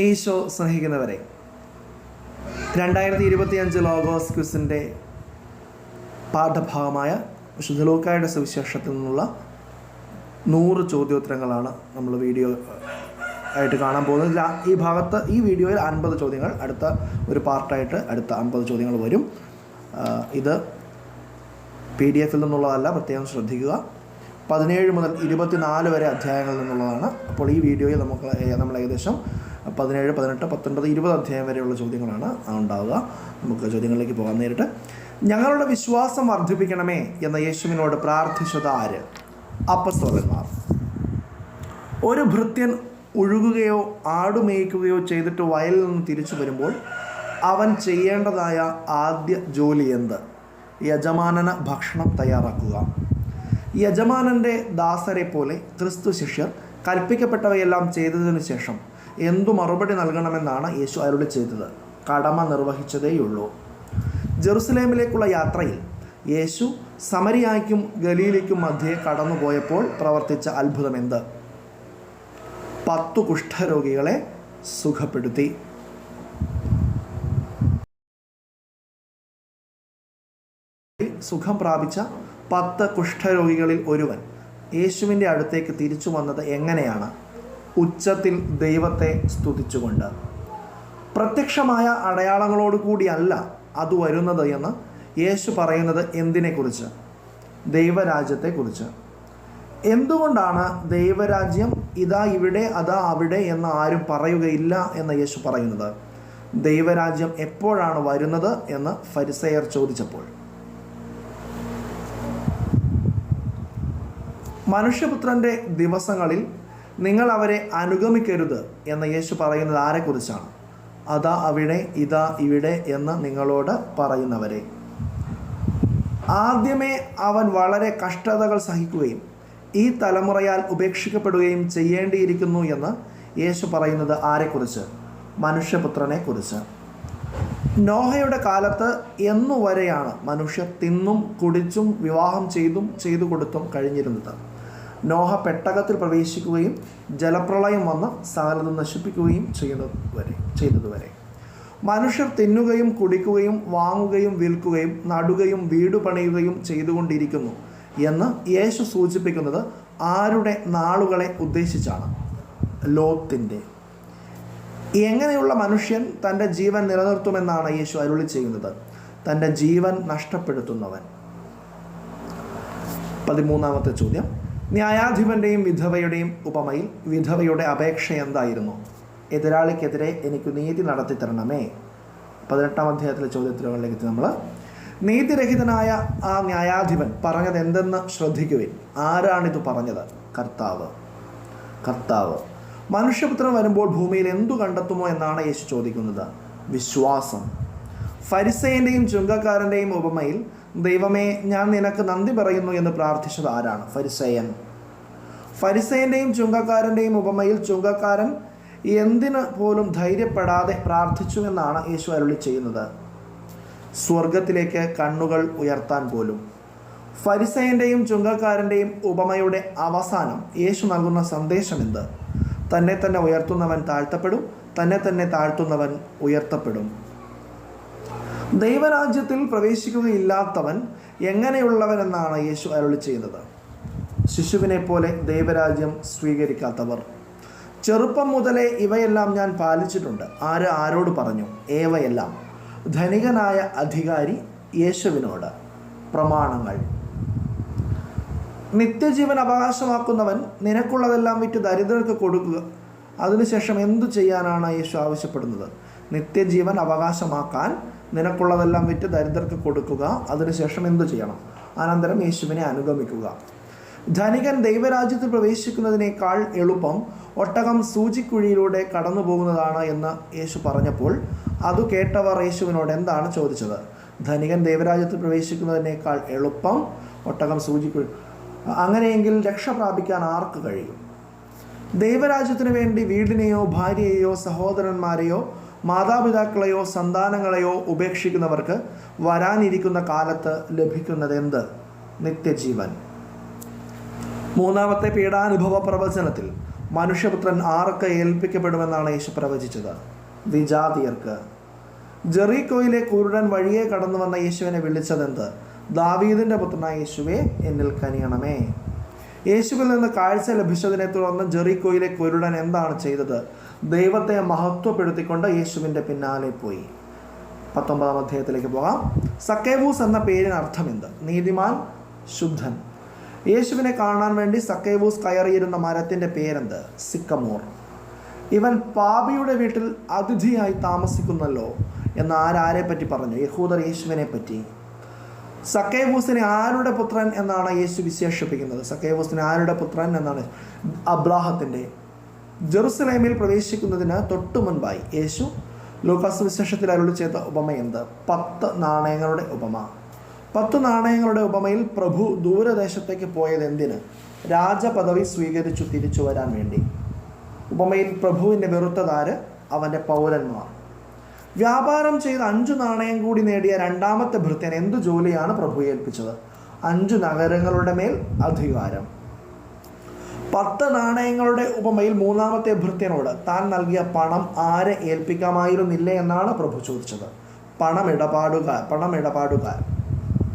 ഈശോ സ്നേഹിക്കുന്നവരെ രണ്ടായിരത്തി ഇരുപത്തി അഞ്ച് ലോഗോസ് ക്വിസിന്റെ പാഠഭാഗമായ ശുദ്ധലൂക്കായുടെ സുവിശേഷത്തിൽ നിന്നുള്ള നൂറ് ചോദ്യോത്തരങ്ങളാണ് നമ്മൾ വീഡിയോ ആയിട്ട് കാണാൻ പോകുന്നത്. ഈ ഭാഗത്ത് ഈ വീഡിയോയിൽ അൻപത് ചോദ്യങ്ങൾ അടുത്ത ഒരു പാർട്ടായിട്ട് അടുത്ത അൻപത് ചോദ്യങ്ങൾ വരും. ഇത് പി ഡി എഫിൽ നിന്നുള്ളതല്ല പ്രത്യേകം ശ്രദ്ധിക്കുക. പതിനേഴ് മുതൽ ഇരുപത്തിനാല് വരെ അധ്യായങ്ങളിൽ നിന്നുള്ളതാണ്. അപ്പോൾ ഈ വീഡിയോയിൽ നമുക്ക് നമ്മൾ ഏകദേശം പതിനേഴ് പതിനെട്ട് പത്തൊൻപത് ഇരുപത് അധ്യായം വരെയുള്ള ചോദ്യങ്ങളാണ് ഉണ്ടാവുക. നമുക്ക് ചോദ്യങ്ങളിലേക്ക് പോകാൻ നേരിട്ട്. ഞങ്ങളുടെ വിശ്വാസം വർദ്ധിപ്പിക്കണമേ എന്ന യേശുവിനോട് പ്രാർത്ഥിച്ചത് ആര്? അപ്പസ്തോലന്മാർ. ഒരു ഭൃത്യൻ ഒഴുകുകയോ ആടുമേയ്ക്കുകയോ ചെയ്തിട്ട് വയലിൽ നിന്ന് തിരിച്ചു വരുമ്പോൾ അവൻ ചെയ്യേണ്ടതായ ആദ്യ ജോലി എന്ത്? യജമാനന് ഭക്ഷണം തയ്യാറാക്കുക. യജമാനന്റെ ദാസരെ പോലെ ക്രിസ്തു ശിഷ്യർ കൽപ്പിക്കപ്പെട്ടവയെല്ലാം ചെയ്തതിനു ശേഷം എന്തു മറുപടി നൽകണമെന്നാണ് യേശു അരുളി ചെയ്തത്. കടമ നിർവഹിച്ചതേയുള്ളൂ. ജെറുസലേമിലേക്കുള്ള യാത്രയിൽ യേശു സമരിയായ്ക്കും ഗലീലയ്ക്കും മധ്യേ കടന്നുപോയപ്പോൾ പ്രവർത്തിച്ച അത്ഭുതം എന്ത്? പത്തു കുഷ്ഠരോഗികളെ സുഖപ്പെടുത്തി. സുഖം പ്രാപിച്ച പത്ത് കുഷ്ഠരോഗികളിൽ ഒരുവൻ യേശുവിന്റെ അടുത്തേക്ക് തിരിച്ചു വന്നത് എങ്ങനെയാണ്? ഉച്ചത്തിൽ ദൈവത്തെ സ്തുതിച്ചുകൊണ്ട്. പ്രത്യക്ഷമായ അടയാളങ്ങളോട് കൂടിയല്ല അത് വരുന്നത് എന്ന് യേശു പറയുന്നത് എന്തിനെക്കുറിച്ച്? ദൈവരാജ്യത്തെക്കുറിച്ച്. എന്തുകൊണ്ടാണ് ദൈവരാജ്യം ഇതാ ഇവിടെ അതാ അവിടെ എന്ന് ആരും പറയുകയില്ല എന്ന് യേശു പറയുന്നത്? ദൈവരാജ്യം എപ്പോഴാണ് വരുന്നത് എന്ന് ഫരിസയർ ചോദിച്ചപ്പോൾ. മനുഷ്യപുത്രന്റെ ദിവസങ്ങളിൽ നിങ്ങൾ അവരെ അനുഗമിക്കരുത് എന്ന് യേശു പറയുന്നത് ആരെക്കുറിച്ചാണ്? അതാ അവിടെ ഇതാ ഇവിടെ എന്ന് നിങ്ങളോട് പറയുന്നവരെ. ആദ്യമേ അവൻ വളരെ കഷ്ടതകൾ സഹിക്കുകയും ഈ തലമുറയാൽ ഉപേക്ഷിക്കപ്പെടുകയും ചെയ്യേണ്ടിയിരിക്കുന്നു എന്ന് യേശു പറയുന്നത് ആരെക്കുറിച്ച്? മനുഷ്യപുത്രനെ കുറിച്ച് നോഹയുടെ കാലത്ത് എന്നുവരെയാണ് മനുഷ്യർ തിന്നും കുടിച്ചും വിവാഹം ചെയ്തും ചെയ്തു കൊടുത്തും കഴിഞ്ഞിരുന്നത്. നോഹ പെട്ടകത്തിൽ പ്രവേശിക്കുകയും ജലപ്രളയം വന്ന് സകലതും നശിപ്പിക്കുകയും ചെയ്യുന്നത് വരെ ചെയ്തതുവരെ മനുഷ്യർ തിന്നുകയും കുടിക്കുകയും വാങ്ങുകയും വിൽക്കുകയും നടുകയും വീട് പണിയുകയും ചെയ്തുകൊണ്ടിരിക്കുന്നു എന്ന് യേശു സൂചിപ്പിക്കുന്നത് ആരുടെ നാളുകളെ ഉദ്ദേശിച്ചാണ്? ലോത്തിന്റെ എങ്ങനെയുള്ള മനുഷ്യൻ തന്റെ ജീവൻ നിലനിർത്തുമെന്നാണ് യേശു അരുളി ചെയ്യുന്നത്? തന്റെ ജീവൻ നഷ്ടപ്പെടുത്തുന്നവൻ. പതിമൂന്നാമത്തെ ചോദ്യം. ന്യായാധിപന്റെയും വിധവയുടെയും ഉപമയിൽ വിധവയുടെ അപേക്ഷ എന്തായിരുന്നു? എതിരാളിക്കെതിരെ എനിക്ക് നീതി നടത്തി തരണമേ. പതിനെട്ടാം അധ്യായത്തിലെ ചോദ്യത്തിലേക്ക് നമ്മൾ നീതിരഹിതനായ ആ ന്യായാധിപൻ പറഞ്ഞത് എന്തെന്ന് ശ്രദ്ധിക്കുവിൻ. ആരാണിത് പറഞ്ഞത്? കർത്താവ്. കർത്താവ്. മനുഷ്യപുത്രൻ വരുമ്പോൾ ഭൂമിയിൽ എന്തു കണ്ടെത്തുമോ എന്നാണ് യേശു ചോദിക്കുന്നത്. വിശ്വാസം. ഫരിസേന്റെയും ചുങ്കക്കാരന്റെയും ഉപമയിൽ ദൈവമേ ഞാൻ നിനക്ക് നന്ദി പറയുന്നു എന്ന് പ്രാർത്ഥിച്ചത് ആരാണ്? ഫരിസയൻ. ഫരിസേന്റെയും ചുങ്കക്കാരന്റെയും ഉപമയിൽ ചുങ്കക്കാരൻ എന്തിനു പോലും ധൈര്യപ്പെടാതെ പ്രാർത്ഥിച്ചു എന്നാണ് യേശു അരുളി ചെയ്യുന്നത്. സ്വർഗത്തിലേക്ക് കണ്ണുകൾ ഉയർത്താൻ പോലും. ഫരിസയന്റെയും ചുങ്കക്കാരന്റെയും ഉപമയുടെ അവസാനം യേശു നൽകുന്ന സന്ദേശം എന്ത്? തന്നെ തന്നെ ഉയർത്തുന്നവൻ താഴ്ത്തപ്പെടും തന്നെ തന്നെ താഴ്ത്തുന്നവൻ ഉയർത്തപ്പെടും. ദൈവരാജ്യത്തിൽ പ്രവേശിക്കുകയില്ലാത്തവൻ എങ്ങനെയുള്ളവനെന്നാണ് യേശു അരുളി ചെയ്യുന്നത്? ശിശുവിനെ പോലെ ദൈവരാജ്യം സ്വീകരിക്കാത്തവർ. ചെറുപ്പം മുതലേ ഇവയെല്ലാം ഞാൻ പാലിച്ചിട്ടുണ്ട്. ആര് ആരോട് പറഞ്ഞു? ഏവയെല്ലാം. ധനികനായ അധികാരി യേശുവിനോട്. പ്രമാണങ്ങൾ. നിത്യജീവൻ അവകാശമാക്കുന്നവൻ നിനക്കുള്ളതെല്ലാം വിറ്റ് ദരിദ്രർക്ക് കൊടുക്കുക. അതിനുശേഷം എന്തു ചെയ്യാനാണ് യേശു ആവശ്യപ്പെടുന്നത്? നിത്യജീവൻ അവകാശമാക്കാൻ നിനക്കുള്ളതെല്ലാം വിറ്റ് ദരിദ്രർക്ക് കൊടുക്കുക. അതിനുശേഷം എന്തു ചെയ്യണം? അനന്തരം യേശുവിനെ അനുഗമിക്കുക. ധനികൻ ദൈവരാജ്യത്തിൽ പ്രവേശിക്കുന്നതിനേക്കാൾ എളുപ്പം ഒട്ടകം സൂചിക്കുഴിയിലൂടെ കടന്നു പോകുന്നതാണ് എന്ന് യേശു പറഞ്ഞപ്പോൾ അത് കേട്ടവർ യേശുവിനോട് എന്താണ് ചോദിച്ചത്? ധനികൻ ദൈവരാജ്യത്തിൽ പ്രവേശിക്കുന്നതിനേക്കാൾ എളുപ്പം ഒട്ടകം സൂചിക്കുഴി അങ്ങനെയെങ്കിൽ രക്ഷ പ്രാപിക്കാൻ ആർക്ക് കഴിയും? ദൈവരാജ്യത്തിന് വേണ്ടി വീടിനെയോ ഭാര്യയെയോ സഹോദരന്മാരെയോ മാതാപിതാക്കളെയോ സന്താനങ്ങളെയോ ഉപേക്ഷിക്കുന്നവർക്ക് വരാനിരിക്കുന്ന കാലത്ത് ലഭിക്കുന്നത് എന്ത് നിത്യജീവൻ. മൂന്നാമത്തെ പീഡാനുഭവ പ്രവചനത്തിൽ മനുഷ്യപുത്രൻ ആർക്ക് ഏൽപ്പിക്കപ്പെടുമെന്നാണ് യേശു പ്രവചിച്ചത്? വിജാതിയർക്ക്. ജെറീക്കോയിലെ കുരുടൻ വഴിയെ കടന്നു വന്ന യേശുവിനെ വിളിച്ചതെന്ത്? ദാവീദിന്റെ പുത്രനായ യേശുവെ എന്നിൽ കനിയണമേ. യേശുവിൽ നിന്ന് കാഴ്ച ലഭിച്ചതിനെ തുടർന്ന് ജെറിക്കോയിലെ കുരുടൻ എന്താണ് ചെയ്തത്? ദൈവത്തെ മഹത്വപ്പെടുത്തിക്കൊണ്ട് യേശുവിന്റെ പിന്നാലെ പോയി. പത്തൊമ്പതാം അധ്യായത്തിലേക്ക് പോകാം. സക്കേവൂസ് എന്ന പേരിന് അർത്ഥമെന്ത്? നീതിമാൻ ശുദ്ധൻ. യേശുവിനെ കാണാൻ വേണ്ടി സക്കേവൂസ് കയറിയിരുന്ന മരത്തിന്റെ പേരെന്ത്? സിക്കമോർ. ഇവൻ പാപിയുടെ വീട്ടിൽ അതിഥിയായി താമസിക്കുന്നല്ലോ എന്ന് ആരാരെ പറ്റി പറഞ്ഞു? യഹൂദർ യേശുവിനെ പറ്റി സക്കേവൂസിനെ ആരുടെ പുത്രൻ എന്നാണ് യേശു വിശേഷിപ്പിക്കുന്നത്? സക്കേബൂസിനെ ആരുടെ പുത്രൻ എന്നാണ് അബ്രാഹത്തിന്റെ? ജെറുസലേമിൽ പ്രവേശിക്കുന്നതിന് തൊട്ടു മുൻപായി യേശു ലൂക്കാസ് വിശേഷത്തിൽ അരുളി ചെയ്ത ഉപമ എന്ത്? പത്ത് നാണയങ്ങളുടെ ഉപമ. പത്ത് നാണയങ്ങളുടെ ഉപമയിൽ പ്രഭു ദൂരദേശത്തേക്ക് പോയത് എന്തിന്? രാജപദവി സ്വീകരിച്ചു തിരിച്ചു വരാൻ വേണ്ടി. ഉപമയിൽ പ്രഭുവിന്റെ വെറുത്തതാര്? അവന്റെ പൗരന്മാർ. വ്യാപാരം ചെയ്ത് അഞ്ചു നാണയം കൂടി നേടിയ രണ്ടാമത്തെ ഭൃത്യൻ എന്തു ജോലിയാണ് പ്രഭു ഏൽപ്പിച്ചത്? അഞ്ചു നഗരങ്ങളുടെ മേൽ അധികാരം. പത്ത് നാണയങ്ങളുടെ ഉപമയിൽ മൂന്നാമത്തെ ഭൃത്യനോട് താൻ നൽകിയ പണം ആരെ ഏൽപ്പിക്കാമായിരുന്നില്ലേ എന്നാണ് പ്രഭു ചോദിച്ചത്. പണമിടപാടുകാർ പണമിടപാടുകാർ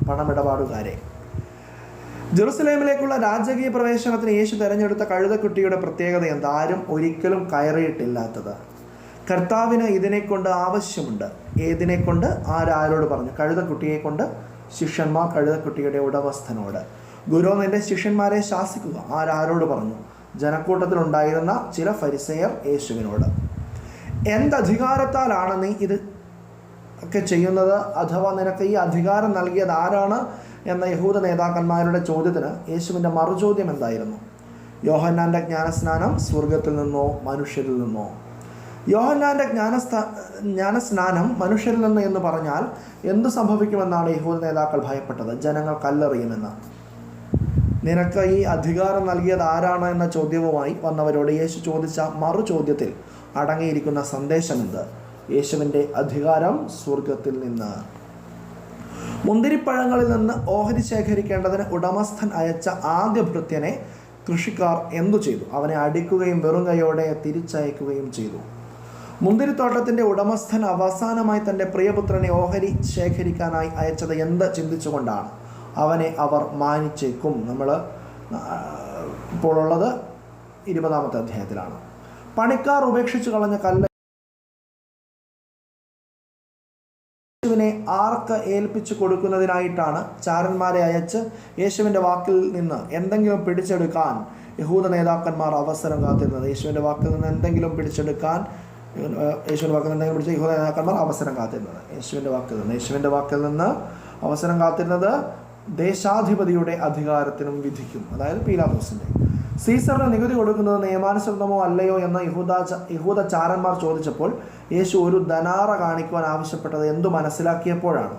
പണമിടപാടുകാരെ. ജെറുസലേമിലേക്കുള്ള രാജകീയ പ്രവേശനത്തിന് യേശു തെരഞ്ഞെടുത്ത കഴുതക്കുട്ടിയുടെ പ്രത്യേകത എന്താ? ആരും ഒരിക്കലും കയറിയിട്ടില്ലാത്തത്. കർത്താവിന് ഇതിനെക്കൊണ്ട് ആവശ്യമുണ്ട്. ഏതിനെക്കൊണ്ട്? ആരാരോട് പറഞ്ഞു? കഴുതക്കുട്ടിയെ കൊണ്ട് ശിഷ്യന്മാർ കഴുതക്കുട്ടിയുടെ ഉടമസ്ഥനോട്. ഗുരു നിന്റെ ശിഷ്യന്മാരെ ശാസിക്കുക. ആരാരോട് പറഞ്ഞു? ജനക്കൂട്ടത്തിലുണ്ടായിരുന്ന ചില ഫരിസയർ യേശുവിനോട്. എന്തധികാരത്താലാണ് നീ ഇത് ഒക്കെ ചെയ്യുന്നത്? അഥവാ നിനക്ക് ഈ അധികാരം നൽകിയത് ആരാണ്? എന്ന യഹൂദ നേതാക്കന്മാരുടെ ചോദ്യത്തിന് യേശുവിന്റെ മറുചോദ്യം എന്തായിരുന്നു? യോഹന്നാന്റെ ജ്ഞാനസ്നാനം സ്വർഗത്തിൽ നിന്നോ മനുഷ്യരിൽ നിന്നോ? യോഹന്നാന്റെ ജ്ഞാനസ്ഥ ജ്ഞാനസ്നാനം മനുഷ്യരിൽ നിന്ന് എന്ന് പറഞ്ഞാൽ എന്ത് സംഭവിക്കുമെന്നാണ് യഹൂദ നേതാക്കൾ ഭയപ്പെട്ടത്? ജനങ്ങൾ കല്ലെറിയുമെന്ന്. നിനക്ക് ഈ അധികാരം നൽകിയത് ആരാണ് എന്ന ചോദ്യവുമായി വന്നവരോട് യേശു ചോദിച്ച മറു ചോദ്യത്തിൽ അടങ്ങിയിരിക്കുന്ന സന്ദേശമെന്ത് യേശുവിന്റെ അധികാരം സ്വർഗത്തിൽ നിന്ന്. മുന്തിരിപ്പഴങ്ങളിൽ നിന്ന് ഓഹരി ശേഖരിക്കേണ്ടതിന് ഉടമസ്ഥൻ അയച്ച ആദ്യ ഭൃത്യനെ കൃഷിക്കാർ എന്തു ചെയ്തു? അവനെ അടിക്കുകയും വെറും കൈയോടെ തിരിച്ചയക്കുകയും ചെയ്തു. മുന്തിരിത്തോട്ടത്തിന്റെ ഉടമസ്ഥൻ അവസാനമായി തന്റെ പ്രിയപുത്രനെ ഓഹരി ശേഖരിക്കാനായി അയച്ചത് എന്ത് ചിന്തിച്ചുകൊണ്ടാണ്? അവനെ അവർ മാനിച്ചേക്കും. നമ്മൾ ഇപ്പോൾ ഉള്ളത് ഇരുപതാമത്തെ അധ്യായത്തിലാണ്. പണിക്കാർ ഉപേക്ഷിച്ചു കളഞ്ഞ കല്ല യേശുവിനെ ആർക്ക് ഏൽപ്പിച്ചു കൊടുക്കുന്നതിനായിട്ടാണ് ചാരന്മാരെ അയച്ച് യേശുവിന്റെ വാക്കിൽ നിന്ന് എന്തെങ്കിലും പിടിച്ചെടുക്കാൻ യഹൂദ നേതാക്കന്മാർ അവസരം കാത്തിരുന്നത്? യേശുവിന്റെ വാക്കിൽ നിന്ന് എന്തെങ്കിലും പിടിച്ചെടുക്കാൻ യേശുവിന്റെ എന്തെങ്കിലും പിടിച്ച യഹൂദ നേതാക്കന്മാർ അവസരം കാത്തിരുന്നത്. യേശുവിന്റെ വാക്കിൽ നിന്ന് യേശുവിന്റെ വാക്കിൽ നിന്ന് അവസരം കാത്തിരുന്നത് ദേശാധിപതിയുടെ അധികാരത്തിനും വിധിക്കും. അതായത് പീലാമോസിന്റെ സീസറിന് നികുതി കൊടുക്കുന്നത് നിയമാനുസൃതമോ അല്ലയോ എന്ന് യഹൂദ യഹൂദ ചാരന്മാർ ചോദിച്ചപ്പോൾ യേശു ഒരു ധനാറ കാണിക്കുവാൻ ആവശ്യപ്പെട്ടത് എന്തു മനസ്സിലാക്കിയപ്പോഴാണ്?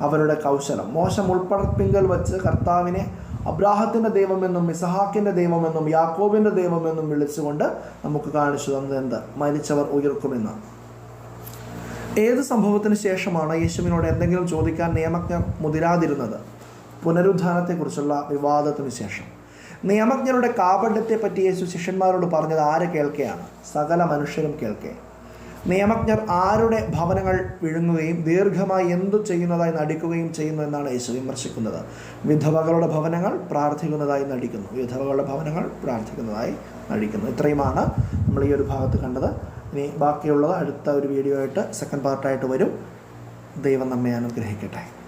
അവരുടെ കൗശലം. മോശം ഉൾപ്പടപ്പിങ്കൽ വച്ച് കർത്താവിനെ അബ്രാഹത്തിന്റെ ദൈവമെന്നും ഇസഹാക്കിന്റെ ദൈവമെന്നും യാക്കോബിന്റെ ദൈവമെന്നും വിളിച്ചുകൊണ്ട് നമുക്ക് കാണിച്ചു തന്നത് എന്ത്? മരിച്ചവർ ഉയർക്കുമെന്ന്. ഏത് സംഭവത്തിന് ശേഷമാണ് യേശുവിനോട് എന്തെങ്കിലും ചോദിക്കാൻ നിയമജ്ഞർ മുതിരാതിരുന്നത്? പുനരുദ്ധാനത്തെക്കുറിച്ചുള്ള വിവാദത്തിന് ശേഷം. നിയമജ്ഞരുടെ കാപണ്യത്തെപ്പറ്റി യേശു ശിഷ്യന്മാരോട് പറഞ്ഞത് ആരെ കേൾക്കെയാണ്? സകല മനുഷ്യരും കേൾക്കെ. നിയമജ്ഞർ ആരുടെ ഭവനങ്ങൾ വിഴുങ്ങുകയും ദീർഘമായി എന്തു ചെയ്യുന്നതായി നടിക്കുകയും ചെയ്യുന്നു എന്നാണ് യേശു വിമർശിക്കുന്നത്. വിധവകളുടെ ഭവനങ്ങൾ പ്രാർത്ഥിക്കുന്നതായി നടിക്കുന്നു. വിധവകളുടെ ഭവനങ്ങൾ പ്രാർത്ഥിക്കുന്നതായി നടിക്കുന്നു. ഇത്രയുമാണ് നമ്മൾ ഈ ഒരു ഭാഗത്ത് കണ്ടത്. ഇനി ബാക്കിയുള്ളത് അടുത്ത ഒരു വീഡിയോ ആയിട്ട് സെക്കൻഡ് പാർട്ടായിട്ട് വരും. ദൈവം നമ്മെ അനുഗ്രഹിക്കട്ടെ.